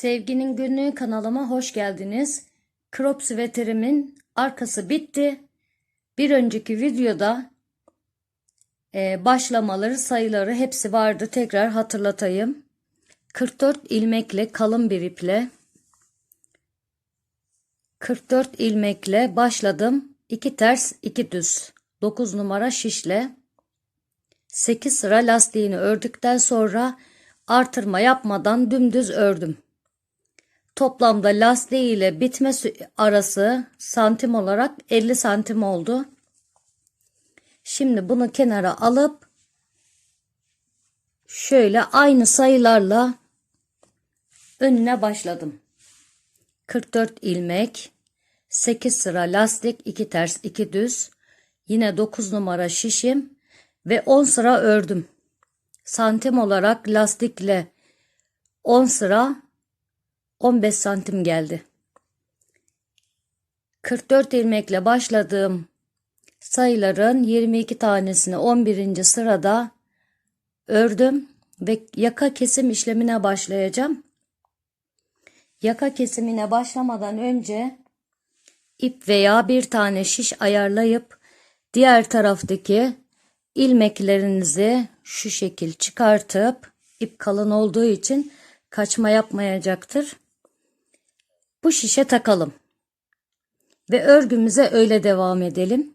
Sevginin Günlüğü kanalıma hoş geldiniz. Crop süveterimin arkası bitti. Bir önceki videoda e, başlamaları, sayıları hepsi vardı. Tekrar hatırlatayım. 44 ilmekle kalın bir iple 44 ilmekle başladım. 2 ters, 2 düz. 9 numara şişle 8 sıra lastiğini ördükten sonra artırma yapmadan dümdüz ördüm. Toplamda lastiği ile bitme arası santim olarak 50 santim oldu. Şimdi bunu kenara alıp şöyle aynı sayılarla önüne başladım. 44 ilmek, 8 sıra lastik, 2 ters, 2 düz, yine 9 numara şişim ve 10 sıra ördüm. Santim olarak lastikle 10 sıra 15 santim geldi. 44 ilmekle başladığım sayıların 22 tanesini 11. sırada ördüm ve yaka kesim işlemine başlayacağım. Yaka kesimine başlamadan önce ip veya bir tane şiş ayarlayıp diğer taraftaki ilmeklerinizi şu şekil çıkartıp ip kalın olduğu için kaçma yapmayacaktır. Bu şişe takalım. Ve örgümüze öyle devam edelim.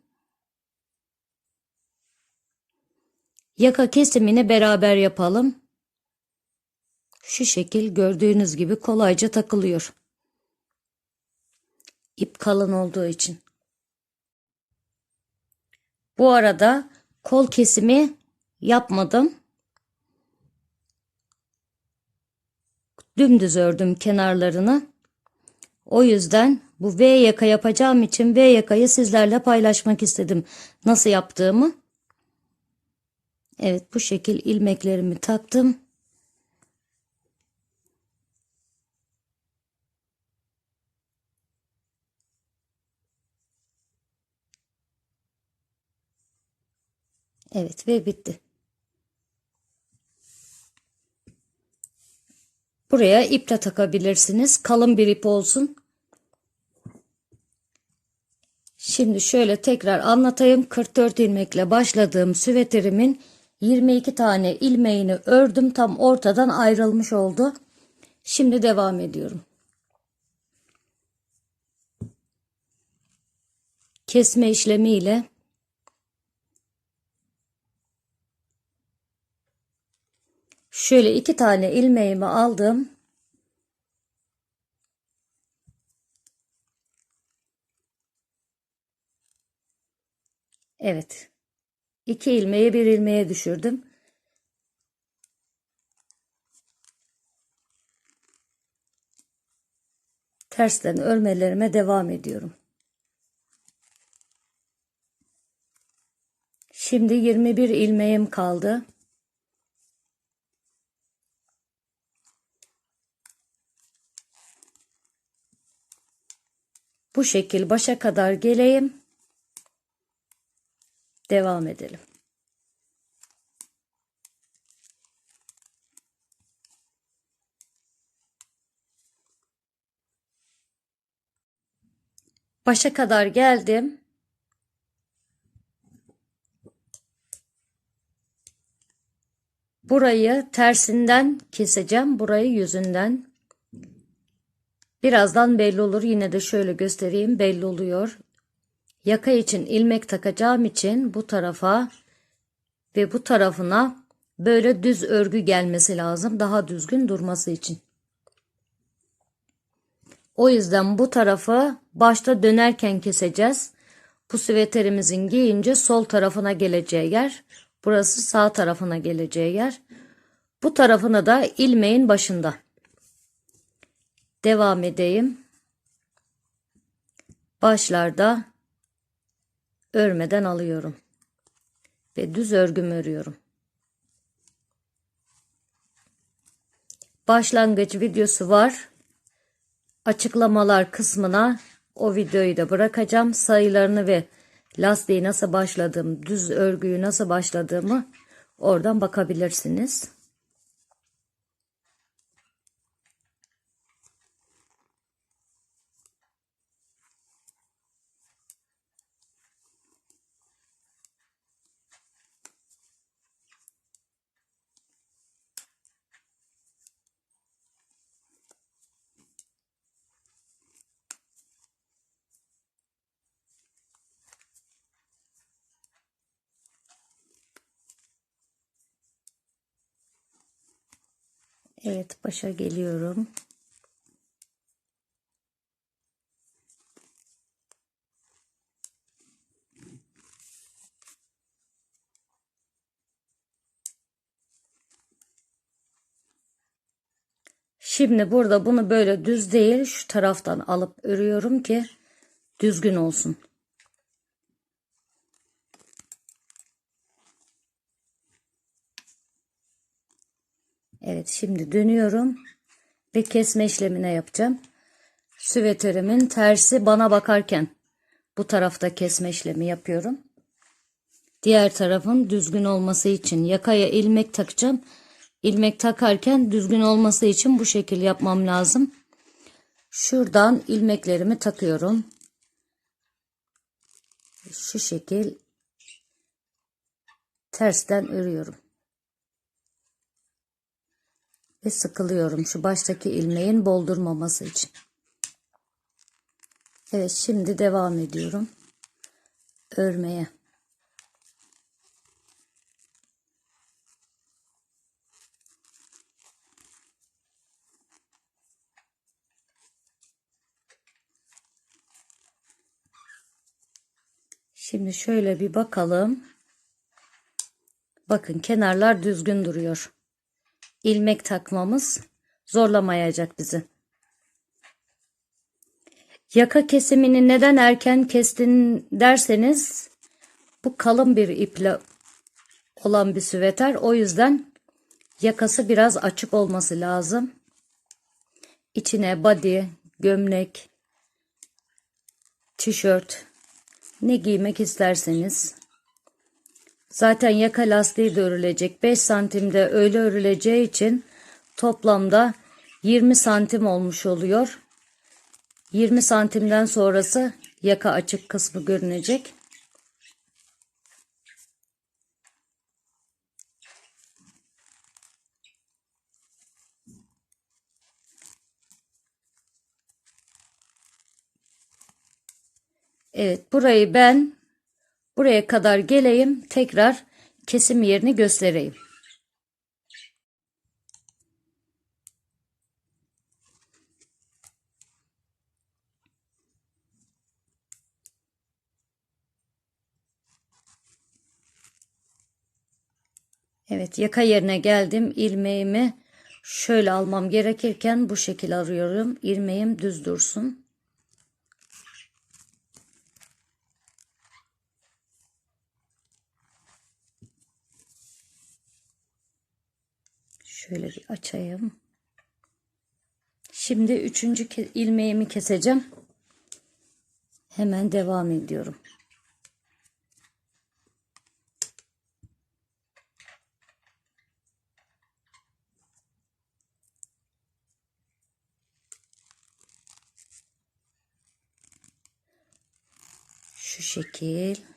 Yaka kesimini beraber yapalım. Şu şekil gördüğünüz gibi kolayca takılıyor. İp kalın olduğu için. Bu arada kol kesimi yapmadım. Dümdüz ördüm kenarlarını. O yüzden bu V yaka yapacağım için V yakayı sizlerle paylaşmak istedim. Nasıl yaptığımı. Evet bu şekil ilmeklerimi taktım. Evet ve bitti. Buraya ip de takabilirsiniz. Kalın bir ip olsun. Şimdi şöyle tekrar anlatayım. 44 ilmekle başladığım süveterimin 22 tane ilmeğini ördüm. Tam ortadan ayrılmış oldu. Şimdi devam ediyorum. Kesme işlemiyle Şöyle iki tane ilmeğimi aldım. Evet. İki ilmeği bir ilmeğe düşürdüm. Tersten örmelerime devam ediyorum. Şimdi 21 ilmeğim kaldı. Bu şekil başa kadar geleyim. Devam edelim. Başa kadar geldim. Burayı tersinden keseceğim. Burayı yüzünden. Birazdan belli olur. Yine de şöyle göstereyim. Belli oluyor. Yaka için ilmek takacağım için bu tarafa ve bu tarafına böyle düz örgü gelmesi lazım. Daha düzgün durması için. O yüzden bu tarafı başta dönerken keseceğiz. Bu süveterimizin giyince sol tarafına geleceği yer. Burası sağ tarafına geleceği yer. Bu tarafına da ilmeğin başında. Devam edeyim. Başlarda örmeden alıyorum. Ve düz örgüm örüyorum. Başlangıç videosu var. Açıklamalar kısmına o videoyu da bırakacağım. Sayılarını ve lastiği nasıl başladığım, düz örgüyü nasıl başladığımı oradan bakabilirsiniz. Evet başa geliyorum. Şimdi burada bunu böyle düz değil şu taraftan alıp örüyorum ki düzgün olsun. Evet şimdi dönüyorum ve kesme işlemine yapacağım. Süveterimin tersi bana bakarken bu tarafta kesme işlemi yapıyorum. Diğer tarafın düzgün olması için yakaya ilmek takacağım. İlmek takarken düzgün olması için bu şekil yapmam lazım. Şuradan ilmeklerimi takıyorum. Şu şekil tersten örüyorum. Ve sıkılıyorum şu baştaki ilmeğin boldurmaması için. Evet şimdi devam ediyorum örmeye. Şimdi şöyle bir bakalım. Bakın kenarlar düzgün duruyor. İlmek takmamız zorlamayacak bizi. Yaka kesimini neden erken kestin derseniz bu kalın bir iple olan bir süveter. O yüzden yakası biraz açık olması lazım. İçine body, gömlek, tişört ne giymek isterseniz. Zaten yaka lastiği de örülecek. 5 santimde öyle örüleceği için toplamda 20 santim olmuş oluyor. 20 santimden sonrası yaka açık kısmı görünecek. Evet burayı ben buraya kadar geleyim tekrar kesim yerini göstereyim. Evet yaka yerine geldim. ilmeğimi şöyle almam gerekirken bu şekil arıyorum. İlmeğim düz dursun. Şöyle bir açayım. Şimdi üçüncü ilmeğimi keseceğim. Hemen devam ediyorum. Şu şekil.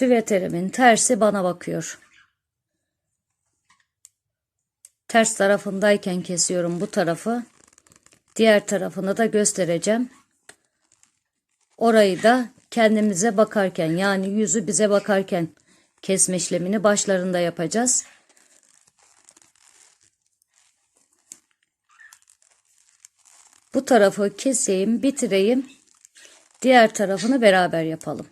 Süveterimin tersi bana bakıyor. Ters tarafındayken kesiyorum bu tarafı. Diğer tarafını da göstereceğim. Orayı da kendimize bakarken yani yüzü bize bakarken kesme işlemini başlarında yapacağız. Bu tarafı keseyim, bitireyim. Diğer tarafını beraber yapalım.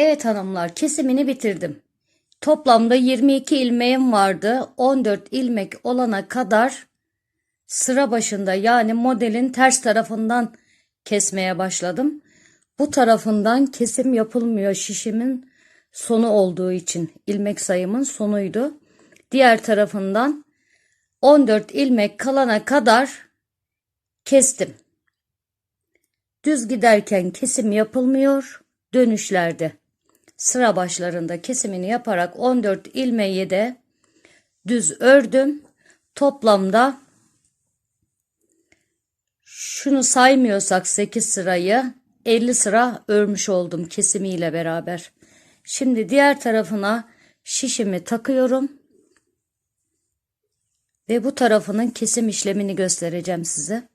Evet hanımlar kesimini bitirdim. Toplamda 22 ilmeğim vardı. 14 ilmek olana kadar sıra başında yani modelin ters tarafından kesmeye başladım. Bu tarafından kesim yapılmıyor şişimin sonu olduğu için ilmek sayımın sonuydu. Diğer tarafından 14 ilmek kalana kadar kestim. Düz giderken kesim yapılmıyor dönüşlerde sıra başlarında kesimini yaparak 14 ilmeği de düz ördüm. Toplamda şunu saymıyorsak 8 sırayı 50 sıra örmüş oldum kesimiyle beraber. Şimdi diğer tarafına şişimi takıyorum. Ve bu tarafının kesim işlemini göstereceğim size.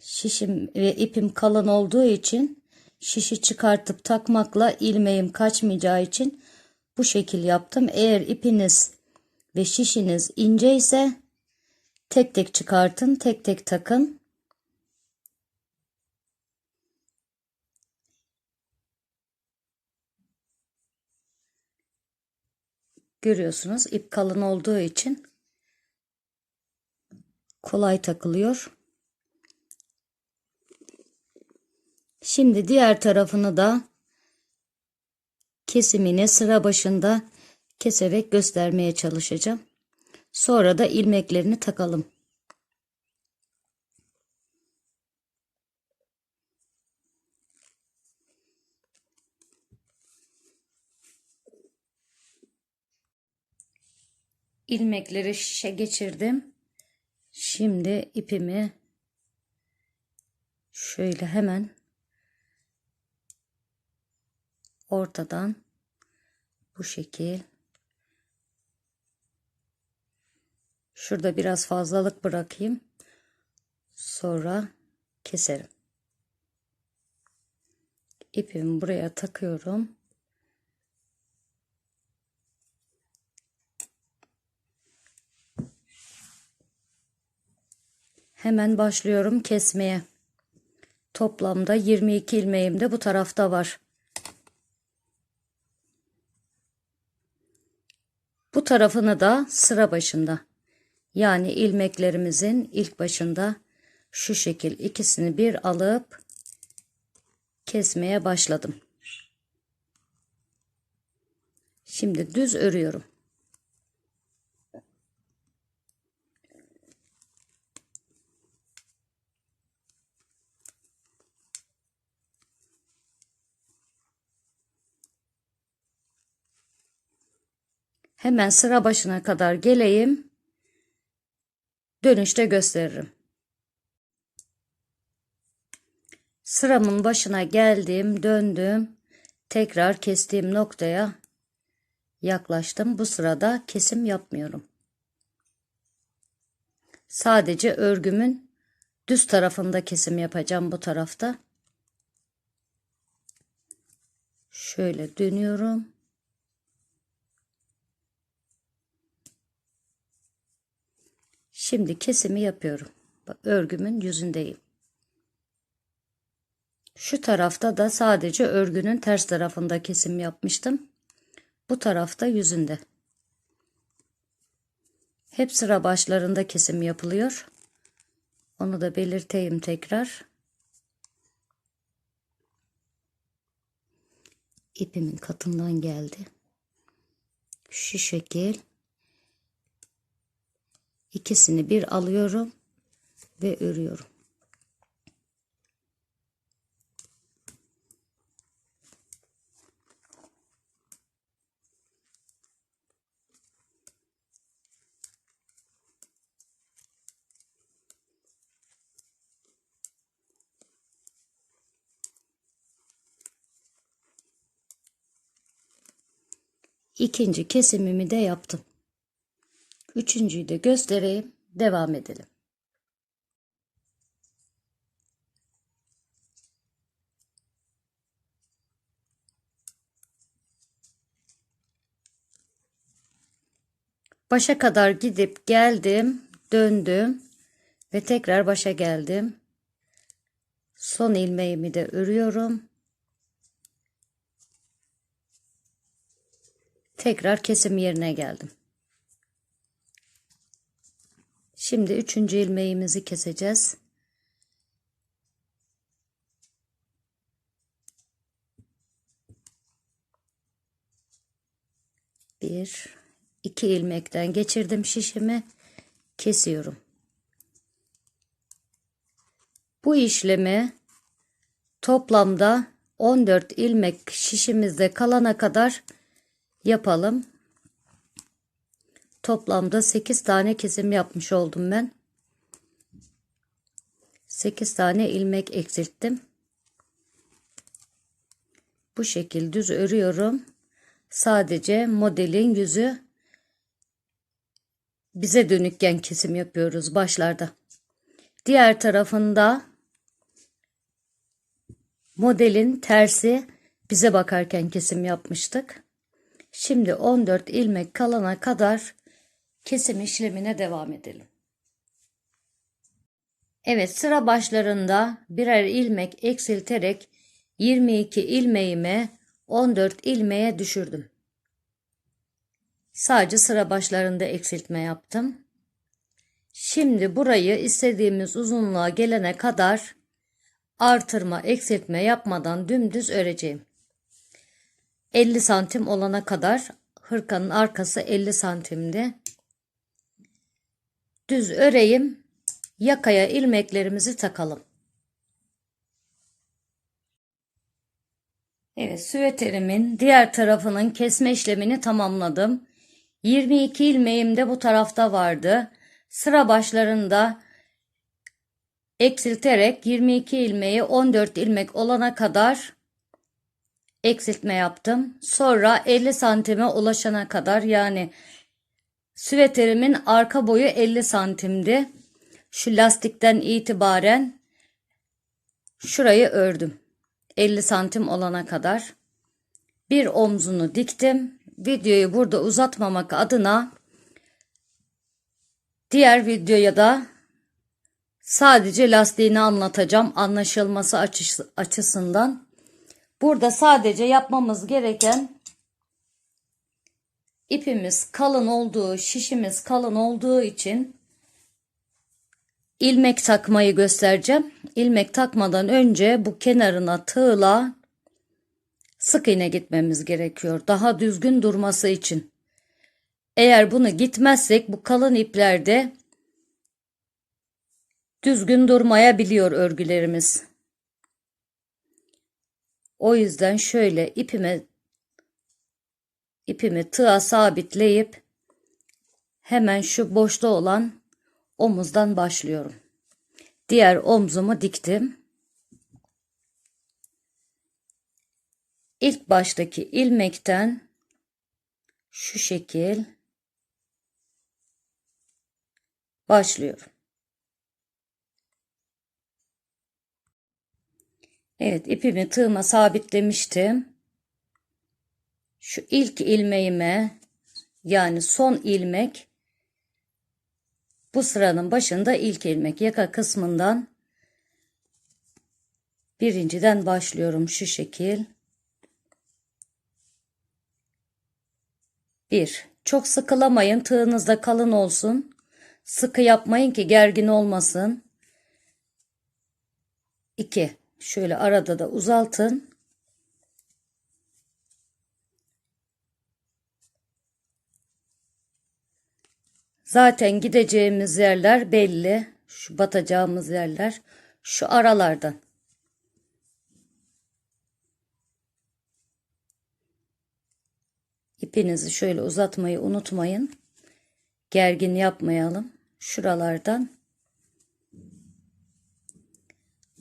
Şişim ve ipim kalın olduğu için şişi çıkartıp takmakla ilmeğim kaçmayacağı için bu şekil yaptım. Eğer ipiniz ve şişiniz ince ise tek tek çıkartın, tek tek takın. Görüyorsunuz ip kalın olduğu için kolay takılıyor. Şimdi diğer tarafını da kesimini sıra başında keserek göstermeye çalışacağım. Sonra da ilmeklerini takalım. ilmekleri şişe geçirdim. Şimdi ipimi şöyle hemen ortadan bu şekil şurada biraz fazlalık bırakayım. Sonra keserim. İpimi buraya takıyorum. Hemen başlıyorum kesmeye. Toplamda 22 ilmeğim de bu tarafta var. Bu tarafını da sıra başında. Yani ilmeklerimizin ilk başında şu şekil ikisini bir alıp kesmeye başladım. Şimdi düz örüyorum. Hemen sıra başına kadar geleyim. Dönüşte gösteririm. Sıramın başına geldim, döndüm. Tekrar kestiğim noktaya yaklaştım. Bu sırada kesim yapmıyorum. Sadece örgümün düz tarafında kesim yapacağım bu tarafta. Şöyle dönüyorum. Şimdi kesimi yapıyorum. Örgümün yüzündeyim. Şu tarafta da sadece örgünün ters tarafında kesim yapmıştım. Bu tarafta yüzünde. Hep sıra başlarında kesim yapılıyor. Onu da belirteyim tekrar. İpimin katından geldi. Şu şekil. İkisini bir alıyorum ve örüyorum. İkinci kesimimi de yaptım. Üçüncüyü de göstereyim. Devam edelim. Başa kadar gidip geldim, döndüm ve tekrar başa geldim. Son ilmeğimi de örüyorum. Tekrar kesim yerine geldim. Şimdi üçüncü ilmeğimizi keseceğiz. Bir, iki ilmekten geçirdim şişimi. Kesiyorum. Bu işlemi toplamda 14 ilmek şişimizde kalana kadar yapalım. Toplamda 8 tane kesim yapmış oldum ben. 8 tane ilmek eksilttim. Bu şekil düz örüyorum. Sadece modelin yüzü bize dönükken kesim yapıyoruz başlarda. Diğer tarafında modelin tersi bize bakarken kesim yapmıştık. Şimdi 14 ilmek kalana kadar kesim işlemine devam edelim. Evet sıra başlarında birer ilmek eksilterek 22 ilmeğimi 14 ilmeğe düşürdüm. Sadece sıra başlarında eksiltme yaptım. Şimdi burayı istediğimiz uzunluğa gelene kadar artırma, eksiltme yapmadan dümdüz öreceğim. 50 santim olana kadar hırkanın arkası 50 santimdi. Düz öreyim. Yakaya ilmeklerimizi takalım. Evet, süveterimin diğer tarafının kesme işlemini tamamladım. 22 ilmeğim de bu tarafta vardı. Sıra başlarında eksilterek 22 ilmeği 14 ilmek olana kadar eksiltme yaptım. Sonra 50 santime ulaşana kadar yani süveterimin arka boyu 50 santimdi. Şu lastikten itibaren şurayı ördüm. 50 santim olana kadar. Bir omzunu diktim. Videoyu burada uzatmamak adına diğer videoya da sadece lastiğini anlatacağım anlaşılması açısından. Burada sadece yapmamız gereken ipimiz kalın olduğu, şişimiz kalın olduğu için ilmek takmayı göstereceğim. İlmek takmadan önce bu kenarına tığla sık iğne gitmemiz gerekiyor. Daha düzgün durması için. Eğer bunu gitmezsek bu kalın iplerde düzgün durmayabiliyor örgülerimiz. O yüzden şöyle ipime ipimi tığa sabitleyip hemen şu boşta olan omuzdan başlıyorum. Diğer omzumu diktim. İlk baştaki ilmekten şu şekil başlıyorum. Evet ipimi tığıma sabitlemiştim. Şu ilk ilmeğime yani son ilmek bu sıranın başında ilk ilmek yaka kısmından birinciden başlıyorum şu şekil. Bir, çok sıkılamayın tığınız da kalın olsun. Sıkı yapmayın ki gergin olmasın. 2. Şöyle arada da uzaltın. Zaten gideceğimiz yerler belli. Şu batacağımız yerler şu aralardan. İpinizi şöyle uzatmayı unutmayın. Gergin yapmayalım. Şuralardan.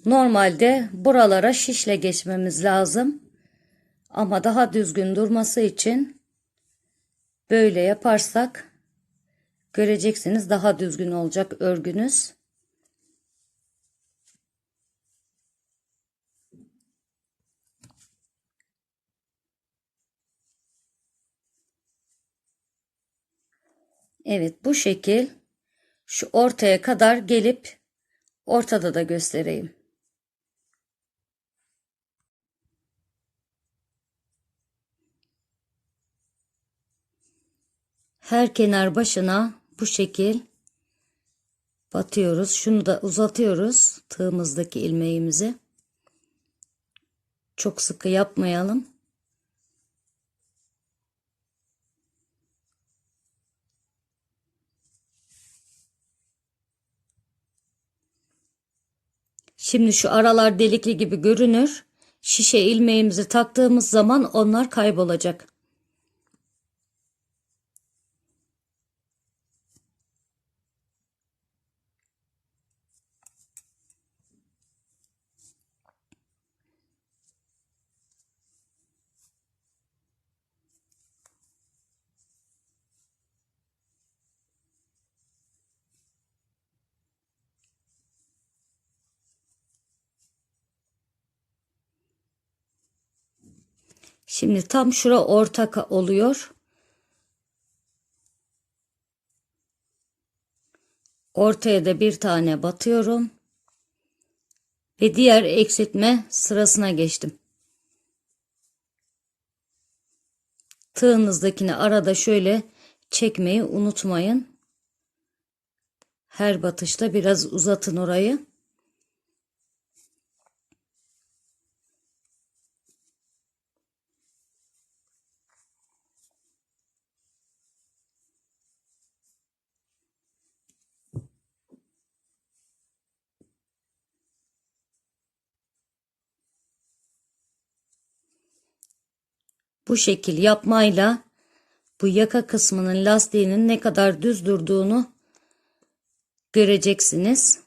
Normalde buralara şişle geçmemiz lazım. Ama daha düzgün durması için böyle yaparsak Göreceksiniz daha düzgün olacak örgünüz. Evet bu şekil şu ortaya kadar gelip ortada da göstereyim. Her kenar başına bu şekil batıyoruz. Şunu da uzatıyoruz tığımızdaki ilmeğimizi. Çok sıkı yapmayalım. Şimdi şu aralar delikli gibi görünür. Şişe ilmeğimizi taktığımız zaman onlar kaybolacak. Şimdi tam şura orta ka- oluyor. Ortaya da bir tane batıyorum. Ve diğer eksiltme sırasına geçtim. Tığınızdakini arada şöyle çekmeyi unutmayın. Her batışta biraz uzatın orayı. Bu şekil yapmayla bu yaka kısmının lastiğinin ne kadar düz durduğunu göreceksiniz.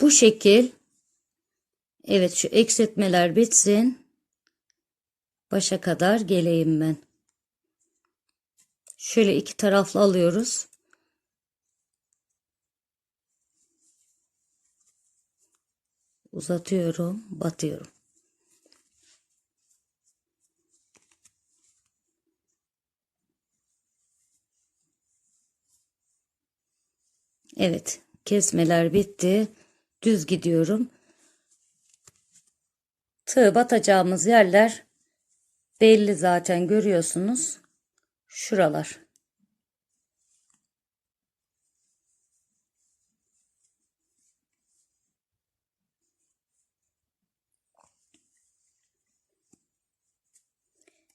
Bu şekil evet şu eksiltmeler bitsin. Başa kadar geleyim ben. Şöyle iki taraflı alıyoruz. Uzatıyorum, batıyorum. Evet, kesmeler bitti. Düz gidiyorum. Tığ batacağımız yerler belli zaten görüyorsunuz. Şuralar.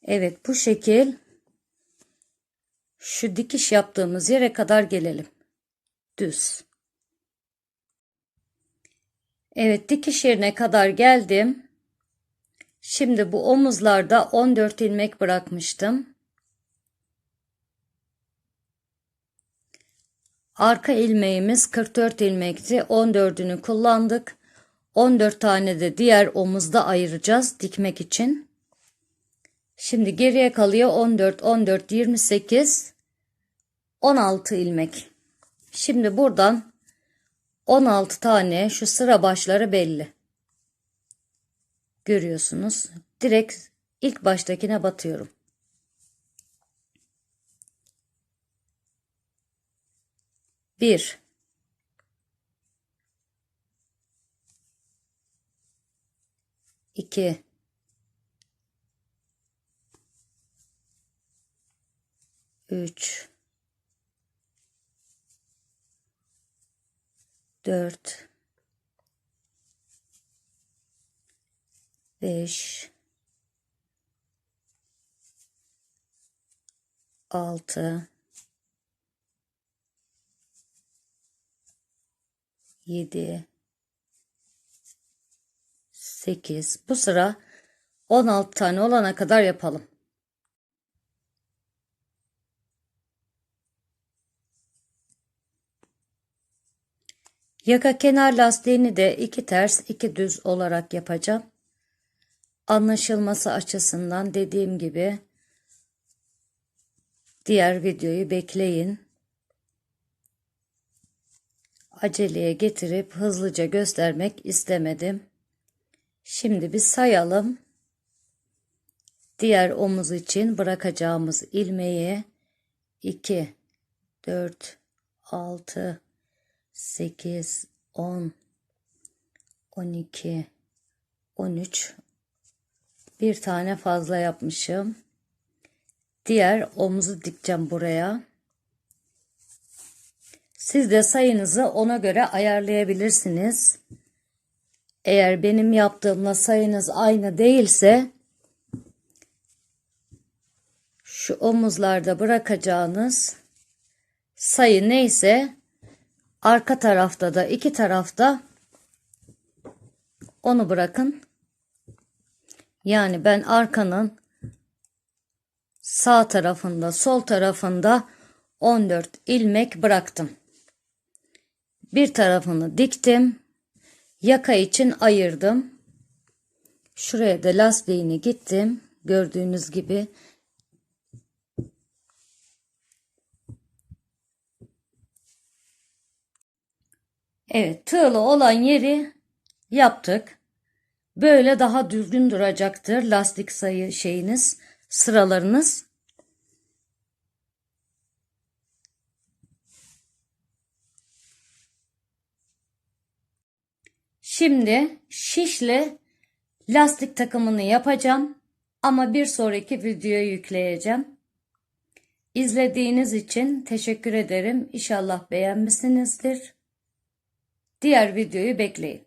Evet bu şekil şu dikiş yaptığımız yere kadar gelelim. Düz. Evet dikiş yerine kadar geldim. Şimdi bu omuzlarda 14 ilmek bırakmıştım. Arka ilmeğimiz 44 ilmekti. 14'ünü kullandık. 14 tane de diğer omuzda ayıracağız dikmek için. Şimdi geriye kalıyor 14, 14, 28, 16 ilmek. Şimdi buradan 16 tane şu sıra başları belli. Görüyorsunuz. Direkt ilk baştakine batıyorum. Bir. İki. Üç. Dört. Beş. Altı. 7 8 bu sıra 16 tane olana kadar yapalım. Yaka kenar lastiğini de iki ters iki düz olarak yapacağım. Anlaşılması açısından dediğim gibi diğer videoyu bekleyin aceleye getirip hızlıca göstermek istemedim. Şimdi bir sayalım. Diğer omuz için bırakacağımız ilmeği 2 4 6 8 10 12 13 bir tane fazla yapmışım. Diğer omuzu dikeceğim buraya. Siz de sayınızı ona göre ayarlayabilirsiniz. Eğer benim yaptığımla sayınız aynı değilse şu omuzlarda bırakacağınız sayı neyse arka tarafta da iki tarafta onu bırakın. Yani ben arkanın sağ tarafında sol tarafında 14 ilmek bıraktım. Bir tarafını diktim. Yaka için ayırdım. Şuraya da lastiğini gittim. Gördüğünüz gibi Evet, tığlı olan yeri yaptık. Böyle daha düzgün duracaktır lastik sayı şeyiniz, sıralarınız. Şimdi şişle lastik takımını yapacağım ama bir sonraki videoya yükleyeceğim. İzlediğiniz için teşekkür ederim. İnşallah beğenmişsinizdir. Diğer videoyu bekleyin.